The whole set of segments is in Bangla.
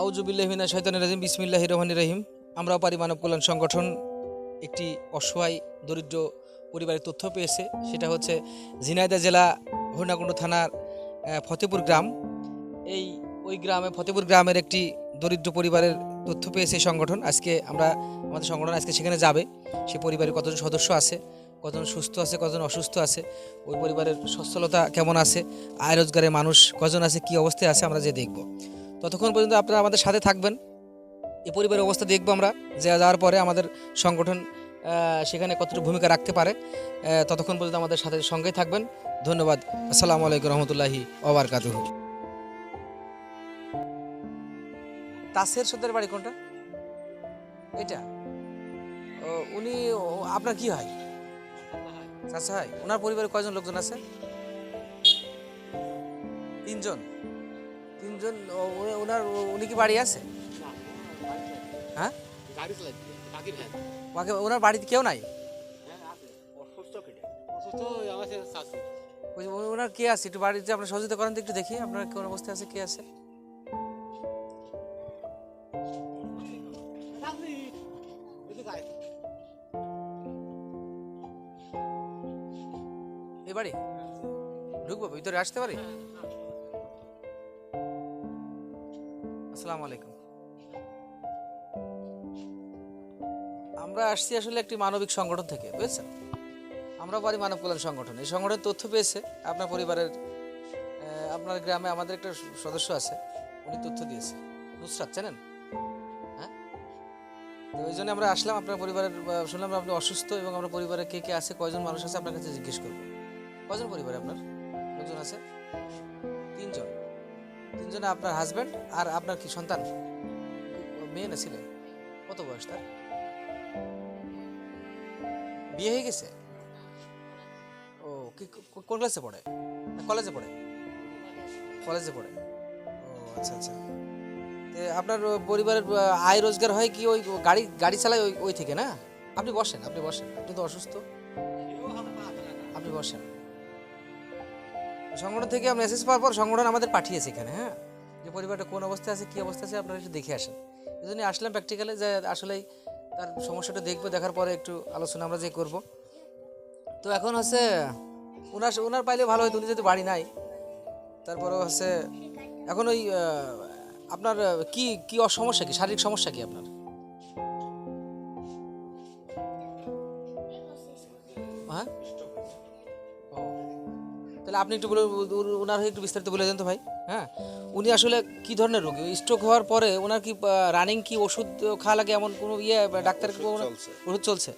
আউজুবিল্লাহিনা শৈতান রাজিম বিসমিল্লাহ রহমান রহিম। আমরা পারি মানব কল্যাণ সংগঠন একটি অসহায়, দরিদ্র পরিবারের তথ্য পেয়েছে। সেটা হচ্ছে ঝিনাইদা জেলা হরিণাকুণ্ড থানার ফতেপুর গ্রাম। এই, ওই গ্রামে, ফতেপুর গ্রামের একটি দরিদ্র পরিবারের তথ্য পেয়েছে সংগঠন। আজকে আমরা, আমাদের সংগঠন আজকে সেখানে যাবে। সে পরিবারের কতজন সদস্য আছে, কতজন সুস্থ আছে, কতজন অসুস্থ আছে, ওই পরিবারের সচ্ছলতা কেমন আছে, আয় রোজগারের মানুষ কজন আছে, কি অবস্থায় আছে, আমরা যে দেখব। ততক্ষণ পর্যন্ত আপনারা আমাদের সাথে থাকবেন। এই পরিবারের অবস্থা দেখব আমরা, যে যাওয়ার পরে আমাদের সংগঠন সেখানে কতটুকু ভূমিকা রাখতে পারে ততক্ষণ পর্যন্ত আমাদের সাথে সঙ্গেই থাকবেন। ধন্যবাদ। আসসালামু আলাইকুম রহমতুল্লাহি ওবরকাতুহু তাসের সর্দার বাড়ি কোনটা? এটা? উনি আপনার কি হয়? চাচা হয়। ওনার পরিবারে কয়জন লোকজন আছে? তিনজন। তিনজন ওনার উনি কি বাড়ি আছে? হ্যাঁ? বাকি, ওনার বাড়িতে কেউ নাই? ওনার কে আছে? একটু বাড়িতে আপনার সহযোগিতা করেন তো একটু দেখি, আপনার কোন অবস্থায় আছে, কে আছে? এই বাড়ি? ঢুকবো, ভিতরে আসতে পারি? আসসালামু আলাইকুম। আমরা আসছি আসলে একটি মানবিক সংগঠন থেকে, বুঝছেন? আমরা পারি মানব কল্যাণ সংগঠন। এই সংগঠনের তথ্য পেয়েছে, আপনার পরিবারের আপনার গ্রামে আমাদের একটা সদস্য আছে, উনি তথ্য দিয়েছে। নুসরাত, চেনেন? হ্যাঁ? তো ওই জন্য আমরা আসলাম আপনার পরিবারের শুনলাম আপনি অসুস্থ এবং আপনার পরিবারে কে কে আছে, কয়জন মানুষ আছে, আপনার কাছে জিজ্ঞেস করব। কজন পরিবারে আপনার? লোকজন আছে? তিনজনে আপনার হাজব্যান্ড আর আপনার কি সন্তান? মেয়ে না ছেলে? কত বয়স তার? বিয়ে হয়ে গেছে? ও, কি কোন ক্লাসে পড়ে? কলেজে পড়ে? কলেজে পড়ে। ও আচ্ছা আচ্ছা। আপনার পরিবারের আয় রোজগার হয় কি ওই গাড়ি গাড়ি চালায় ওই ওই থেকে না? আপনি বসেন আপনি বসেন। আপনি তো অসুস্থ। আপনি বসেন। সংগঠন থেকে মেসেজ পাওয়ার পর সংগঠন আমাদের পাঠিয়েছে এখানে হ্যাঁ? যে পরিবারটা কোন অবস্থায় আছে, কি অবস্থা আছে, আপনারা একটু দেখে আসেন। এই জন্য আসলাম প্র্যাকটিক্যালে যে আসলেই তার সমস্যাটা দেখব, দেখার পরে একটু আলোচনা আমরা যে করব। তো এখন হচ্ছে ওনার ওনার পাইলে ভালো হতো উনি যেহেতু বাড়ি নাই তারপরে হচ্ছে এখন ওই আপনার কি কি সমস্যা কি? শারীরিক সমস্যা কি আপনার? তাহলে আপনি একটু বলে ওনার হয়ে একটু বিস্তারিত বলে দেন তো ভাই। হ্যাঁ? উনি আসলে কি ধরনের রোগী? স্ট্রোক হওয়ার পরে ওনার কি রানিং কি ওষুধ খাওয়া লাগে এমন কোনো ইয়ে ডাক্তার। ওষুধ চলছে।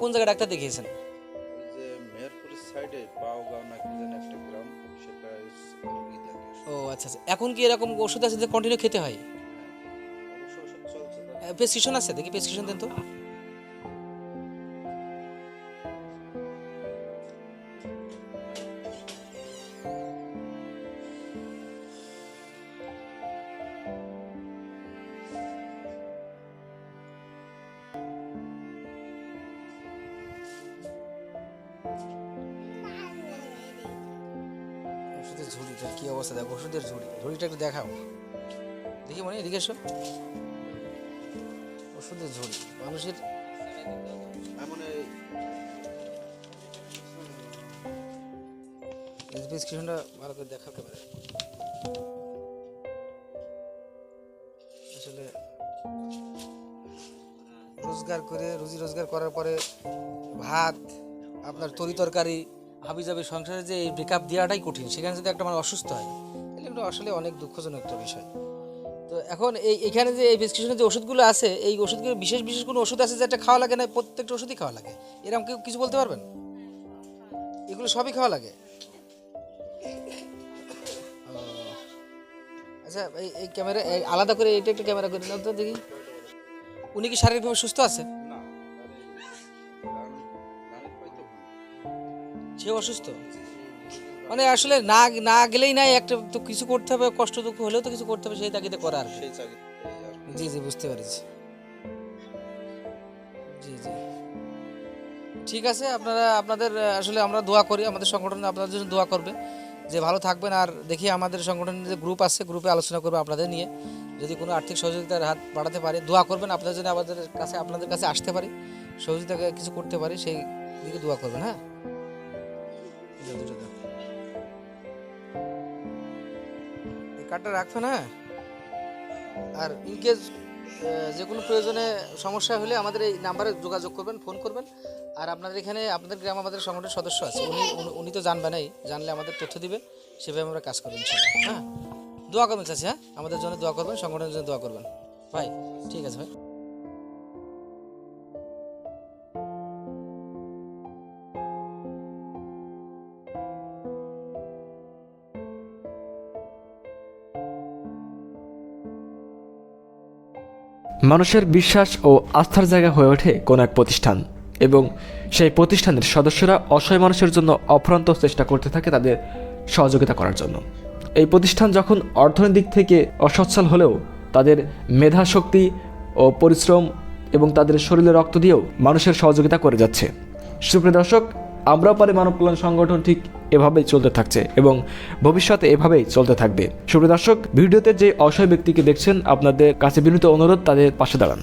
কোন জায়গায় ডাক্তার দেখিয়েছেন? ও আচ্ছা আচ্ছা। এখন কি এরকম ওষুধ আছে যে কন্টিনিউ খেতে হয়। প্রেসক্রিপশন আছে? দেখি প্রেসক্রিপশন দেন তো। ওষুধের ঝুড়িটা, কি অবস্থা? দেখো, ওষুধের ঝুড়ি। ঝুড়িটা একটু দেখাও। দেখি মনে, এদিকে এসো। ওষুধের ঝুড়ি। মানুষের প্রেসক্রিপশনটা ভালো করে দেখাও ক্যামেরা আসলে রোজগার করে, রুজি রোজগার করার পরে ভাত, আপনার তরি তরকারি, হাবি যাবে সংসারে যে এই ব্রেকআপ দেওয়াটাই কঠিন। সেখানে যদি একটা মানুষ অসুস্থ হয়, তাহলে এটা আসলে অনেক দুঃখজনক একটা বিষয়। তো এখন এই, এখানে যে এই প্রেসক্রিপশনে যে ওষুধগুলো আছে, এই ওষুধগুলো বিশেষ বিশেষ কোনো ওষুধ আছে যেটা খাওয়া লাগে না, প্রত্যেকটা ওষুধই খাওয়া লাগে? এরকম কেউ কিছু বলতে পারবেন? এগুলো সবই খাওয়া লাগে? আচ্ছা এই ক্যামেরা আলাদা করে এটা একটু ক্যামেরা করে তো দেখি। উনি কি শারীরিকভাবে সুস্থ আছে। সে অসুস্থ? মানে আসলে না না গেলেই নাই একটা তো কিছু করতে হবে কষ্ট দুঃখ হলেও তো কিছু করতে হবে সেই তাগিদে করার। জি জি বুঝতে পেরেছি। জি জি। ঠিক আছে আপনারা আপনাদের আসলে আমরা দোয়া করি আমাদের সংগঠন আপনাদের জন্য দোয়া করবে যে ভালো থাকবেন আর দেখি আমাদের সংগঠনের যে গ্রুপ আছে গ্রুপে আলোচনা করবে আপনাদের নিয়ে। যদি কোনো আর্থিক সহযোগিতার হাত বাড়াতে পারে, দোয়া করবেন। আপনাদের জন্য আমাদের কাছে, আপনাদের কাছে আসতে পারি। সহযোগিতা কিছু করতে পারি, সেই দিকে দোয়া করবেন হ্যাঁ? এই কার্ডটা রাখবেন হ্যাঁ? আর ইনকেস যে কোনো প্রয়োজনে সমস্যা হলে আমাদের এই নাম্বারে যোগাযোগ করবেন, ফোন করবেন। আর আপনাদের এখানে, আপনাদের গ্রাম আমাদের সংগঠনের সদস্য আছে। উনি, উনি- তো জানবেনই জানলে আমাদের তথ্য দিবে। সেভাবে আমরা কাজ করব, ইনশাল্লাহ হ্যাঁ? দোয়া করবেন চাচি হ্যাঁ? আমাদের জন্য দোয়া করবেন, সংগঠনের জন্য দোয়া করবেন। ভাই, ঠিক আছে ভাই। মানুষের বিশ্বাস ও আস্থার জায়গা হয়ে ওঠে কোনো এক প্রতিষ্ঠান। এবং সেই প্রতিষ্ঠানের সদস্যরা অসহায় মানুষের জন্য অফ্রান্ত চেষ্টা করতে থাকে তাদের সহযোগিতা করার জন্য। এই প্রতিষ্ঠান যখন অর্থনৈতিক থেকে অসচ্ছল হলেও তাদের মেধা শক্তি ও পরিশ্রম এবং তাদের শরীরে রক্ত দিয়েও মানুষের সহযোগিতা করে যাচ্ছে। সুপ্রিয় দর্শক, আমরাও পারি মানব কল্যাণ সংগঠন ঠিক এভাবেই চলতে থাকছে এবং ভবিষ্যতে এভাবেই চলতে থাকবে। সুপ্রিয় দর্শক, ভিডিওতে যে অসহায় ব্যক্তিকে দেখছেন, আপনাদের কাছে বিনীত অনুরোধ, তাদের পাশে দাঁড়ান।